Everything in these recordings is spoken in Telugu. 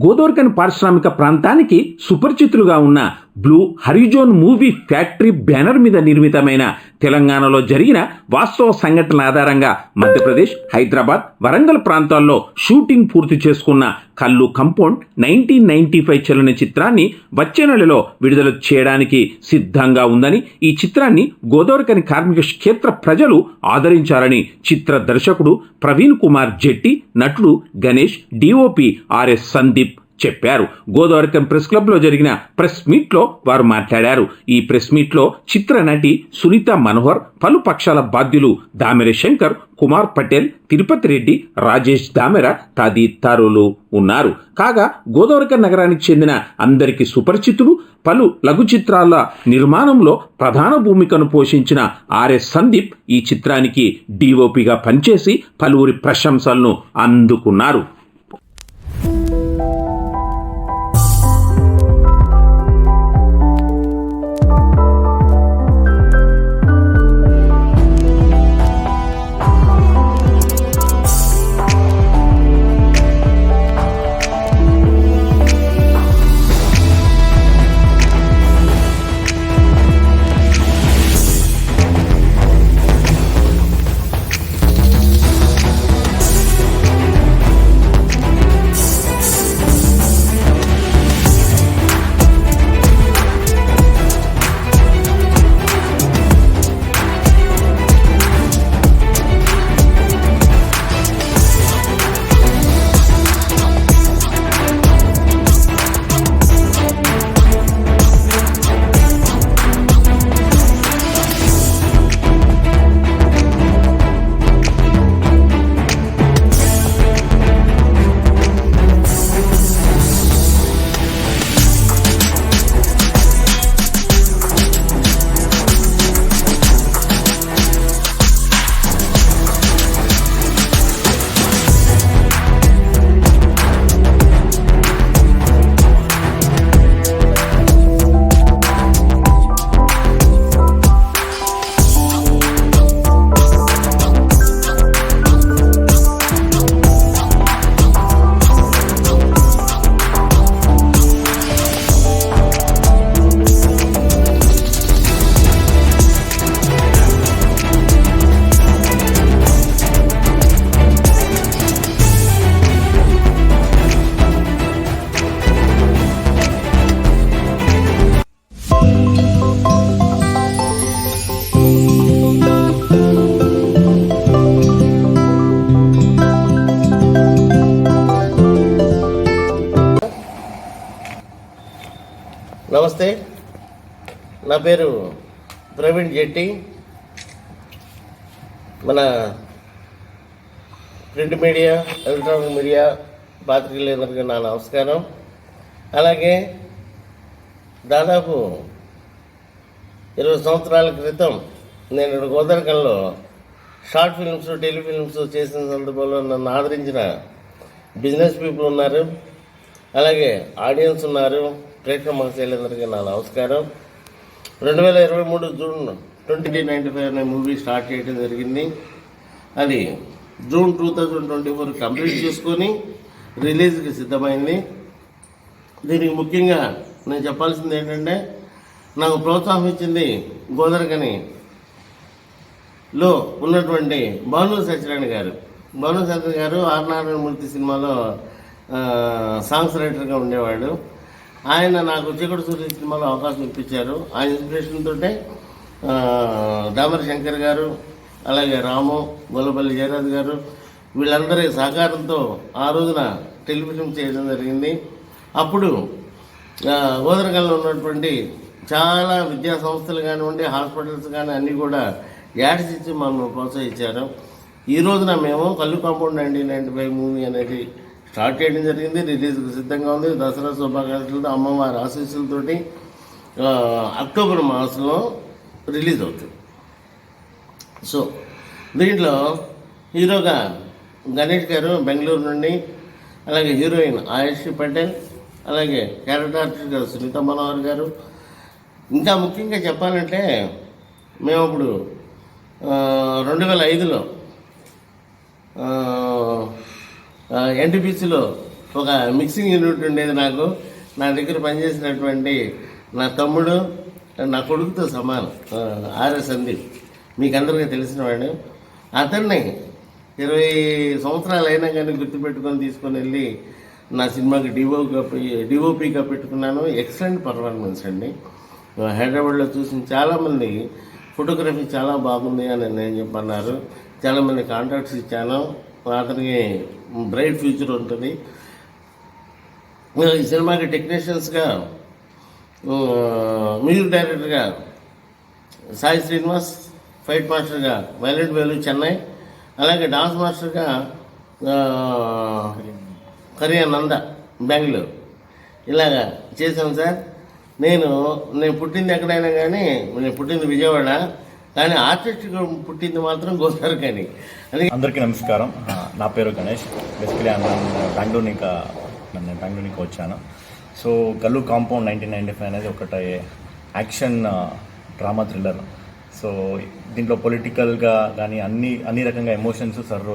గోదోర్కన్ పారిశ్రామిక ప్రాంతానికి సుపరిచితులుగా ఉన్న blue horizon movie factory banner మీద నిర్మితమైన తెలంగాణలో జరిగిన వాస్తవ సంఘటనల ఆధారంగా మధ్యప్రదేశ్ హైదరాబాద్ వరంగల్ ప్రాంతాల్లో షూటింగ్ పూర్తి చేసుకున్న కల్లు కంపౌండ్ నైన్టీన్ నైన్టీ ఫైవ్ చలన చిత్రాన్ని వచ్చే నెలలో విడుదల చేయడానికి సిద్ధంగా ఉందని ఈ చిత్రాన్ని గోదావరికని కార్మిక క్షేత్ర ప్రజలు ఆదరించారని చిత్ర దర్శకుడు ప్రవీణ్ కుమార్ జెట్టి నటుడు గణేష్ డిఓపి ఆర్ఎస్ సందీప్ చెప్పారు. గోదావరికం ప్రెస్ క్లబ్లో జరిగిన ప్రెస్ మీట్లో వారు మాట్లాడారు. ఈ ప్రెస్ మీట్లో చిత్ర నటి సునీత మనోహర్ పలు పక్షాల బాధ్యులు దామెర శంకర్ కుమార్ పటేల్ తిరుపతి రెడ్డి రాజేష్ దామెర తదితరులు ఉన్నారు. కాగా గోదావరికం నగరానికి చెందిన అందరికీ సుపరిచితులు పలు లఘు చిత్రాల నిర్మాణంలో ప్రధాన భూమికను పోషించిన ఆర్ఎస్ సందీప్ ఈ చిత్రానికి డిఓపిగా పనిచేసి పలువురి ప్రశంసలను అందుకున్నారు. నమస్తే. నా పేరు ప్రవీణ్ జెట్టి. మన ప్రింట్ మీడియా ఎలక్ట్రానిక్ మీడియా పాత్రికలందరికీ నా నమస్కారం. అలాగే దాదాపు ఇరవై సంవత్సరాల క్రితం నేను గోదరకంలో షార్ట్ ఫిల్మ్స్ టెలిఫిల్మ్స్ చేసిన సందర్భంలో నన్ను ఆదరించిన బిజినెస్ పీపుల్ ఉన్నారు. అలాగే ఆడియన్స్ ఉన్నారు. ప్రేక్షక మహశైలందరికీ నా నమస్కారం. రెండు వేల ఇరవై మూడు జూన్ ట్వంటీ నైంటీ ఫైవ్ అనే మూవీ స్టార్ట్ చేయడం జరిగింది. అది June two thousand twenty four complete చేసుకొని రిలీజ్కి సిద్ధమైంది. దీనికి ముఖ్యంగా నేను చెప్పాల్సింది ఏంటంటే నాకు ప్రోత్సాహం ఇచ్చింది గోదరకని లో ఉన్నటువంటి భాను సత్యనారాయణ గారు. భాను సత్యనారాయణ గారు ఆర్ నారాయణమూర్తి సినిమాలో సాంగ్స్ రైటర్గా ఉండేవాడు. ఆయన నాకు చీకటి సూర్య సినిమాలో అవకాశం ఇప్పించారు. ఆ ఇన్స్పిరేషన్ తోటే దామర శంకర్ గారు అలాగే రాము గొల్లపల్లి జయరాజ్ గారు వీళ్ళందరి సహకారంతో ఆ రోజున టెలివిజన్ చేయడం జరిగింది. అప్పుడు గోదరగల్లో ఉన్నటువంటి చాలా విద్యా సంస్థలు కానివ్వండి హాస్పిటల్స్ కానీ అన్నీ కూడా యాడ్స్ ఇచ్చి మమ్మల్ని ప్రోత్సహించారు. ఈ రోజున మేము కళ్ళు compound nineteen ninety five movie అనేది స్టార్ట్ చేయడం జరిగింది రిలీజ్కి సిద్ధంగా ఉంది. దసరా శుభాకాంక్షలతో అమ్మవారి ఆశీస్సులతోటి అక్టోబర్ మాసంలో రిలీజ్ అవుతుంది. సో దీంట్లో హీరోగా గణేష్ గారు బెంగళూరు నుండి అలాగే హీరోయిన్ ఆయుష్ పటేల్ అలాగే క్యారెక్టర్ ఆర్టిస్ట్ గారు సునీత మనోహర్ గారు. ఇంకా ముఖ్యంగా చెప్పాలంటే మేము అప్పుడు రెండు వేల ఐదులో ఎన్టీపీసీలో ఒక మిక్సింగ్ యూనిట్ ఉండేది నాకు. నా దగ్గర పనిచేసినటువంటి నా తమ్ముడు నా కొడుకుతో సమానం. ఆర్ఎస్ సందీప్. మీకు అందరికీ తెలిసిన వాడు. అతన్ని ఇరవై సంవత్సరాలు అయినా కానీ గుర్తుపెట్టుకొని తీసుకొని వెళ్ళి నా సినిమాకి డివోగా డివోపీగా పెట్టుకున్నాను. ఎక్సలెంట్ పర్ఫార్మెన్స్ అండి. హైదరాబాద్లో చూసిన చాలామంది ఫోటోగ్రఫీ చాలా బాగుంది అని నేను చెప్పన్నారు. చాలామంది కాంటాక్ట్స్ ఇచ్చాను. అతనికి బ్రైట్ ఫ్యూచర్ ఉంటుంది. ఈ సినిమాకి టెక్నీషియన్స్గా మ్యూజిక్ డైరెక్టర్గా సాయి శ్రీనివాస్ ఫైట్ మాస్టర్గా వైలెంట్ వేలు చెన్నై అలాగే డాన్స్ మాస్టర్గా కరియా నంద బెంగళూరు. ఇలాగా చేశాను సార్. నేను నేను పుట్టింది ఎక్కడైనా కానీ నేను పుట్టింది విజయవాడ. కానీ ఆర్టిస్ట్ పుట్టింది మాత్రం గోదావరి కానీ అందరికీ నమస్కారం. నా పేరు గణేష్. బేసికలీ నేను బెంగళూరు నుంచి నేను బెంగళూరు నుంచి వచ్చాను. సో గల్లు కాంపౌండ్ నైన్టీన్ నైంటీ ఫైవ్ అనేది ఒకటి యాక్షన్ డ్రామా థ్రిల్లర్. సో దీంట్లో పొలిటికల్గా కానీ అన్ని అన్ని రకంగా ఎమోషన్స్ సార్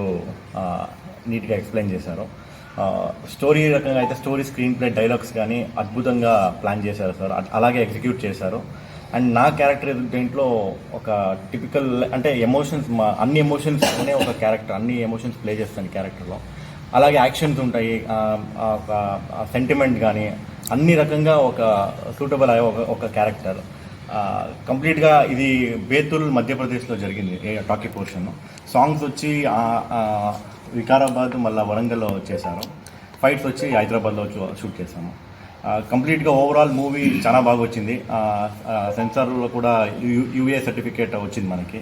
నీట్గా ఎక్స్ప్లెయిన్ చేశారు. స్టోరీ రకంగా అయితే స్టోరీ స్క్రీన్ ప్లే డైలాగ్స్ కానీ అద్భుతంగా ప్లాన్ చేశారు సార్. అలాగే ఎగ్జిక్యూట్ చేశారు. అండ్ నా క్యారెక్టర్ దీంట్లో ఒక టిపికల్ అంటే ఎమోషన్స్ మా అన్ని ఎమోషన్స్ అనే ఒక క్యారెక్టర్ అన్ని ఎమోషన్స్ ప్లే చేస్తాను క్యారెక్టర్లో అలాగే యాక్షన్స్ ఉంటాయి ఒక సెంటిమెంట్ కానీ అన్ని రకంగా ఒక సూటబుల్ అయ్యే ఒక ఒక క్యారెక్టర్ కంప్లీట్గా ఇది బేతుల్ మధ్యప్రదేశ్లో జరిగింది ఏ టాకీ పోర్షన్ సాంగ్స్ వచ్చి వికారాబాద్ మళ్ళీ వరంగల్లో చేశారు. ఫైట్స్ వచ్చి హైదరాబాద్లో షూట్ చేశాము. కంప్లీట్గా ఓవరాల్ మూవీ చాలా బాగా వచ్చింది. సెన్సార్లో కూడా యూఏ సర్టిఫికేట్ వచ్చింది మనకి.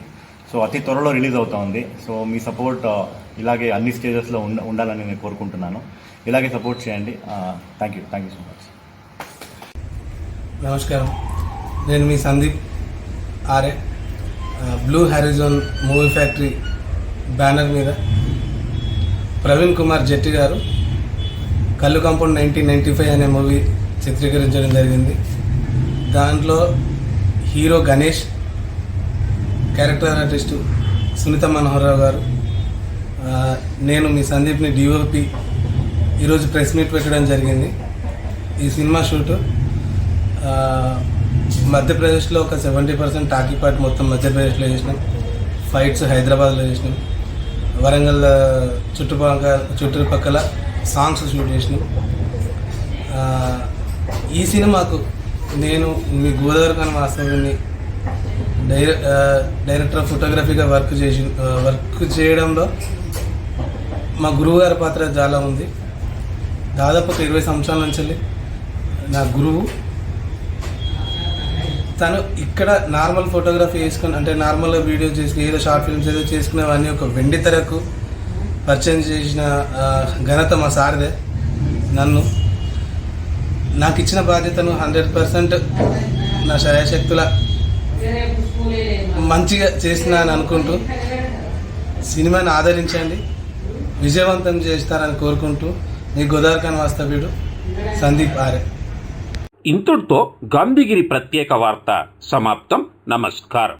సో అతి త్వరలో రిలీజ్ అవుతా ఉంది. సో మీ సపోర్ట్ ఇలాగే అన్ని స్టేజెస్లో ఉండ ఉండాలని నేను కోరుకుంటున్నాను. ఇలాగే సపోర్ట్ చేయండి. Thank you thank you so much. నమస్కారం. నేను మీ Sandeep RA blue horizon movie factory banner మీద Praveen Kumar Jetti garu Kallu compound nineteen ninety five movie movie చిత్రీకరించడం జరిగింది. దాంట్లో hero Ganesh character artist Sunitha Manohara Rao garu. నేను మీ సందీప్ని డిఓపి ఈరోజు ప్రెస్ మీట్ పెట్టడం జరిగింది. ఈ సినిమా షూటు మధ్యప్రదేశ్లో ఒక సెవెంటీ పర్సెంట్ టాకీ పార్ట్ మొత్తం మధ్యప్రదేశ్లో చేసినాం. ఫైట్స్ హైదరాబాద్లో చేసినాం. వరంగల్ చుట్టుపక్కల చుట్టుపక్కల సాంగ్స్ షూట్ చేసినాం ఈ సినిమాకు నేను మీ గోదావరి కానీ వాస్తవాన్ని డైర డైరెక్టర్ ఆఫ్ ఫోటోగ్రఫీగా వర్క్ చేసి వర్క్ చేయడంలో మా గురువు గారి పాత్ర చాలా ఉంది. దాదాపు ఒక ఇరవై సంవత్సరాల నుంచి నా గురువు. తను ఇక్కడ నార్మల్ ఫోటోగ్రఫీ చేసుకుని అంటే నార్మల్గా వీడియో చేసుకుని ఏదో షార్ట్ ఫిల్మ్స్ ఏదో చేసుకునేవన్నీ ఒక వెండి తెరకు పరిచయం చేసిన ఘనత మా సార్దే నన్ను. నాకు ఇచ్చిన బాధ్యతను హండ్రెడ్ పర్సెంట్ నా శక్తుల మంచిగా చేసిన అని అనుకుంటూ సినిమాని ఆదరించండి విజయవంతం చేస్తారని కోరుకుంటూ మీ గోదావరికాన్ వాస్తవ్యుడు సందీప్ ఆరే ఇంతటితో గాంధీగిరి ప్రత్యేక వార్త సమాప్తం. నమస్కారం.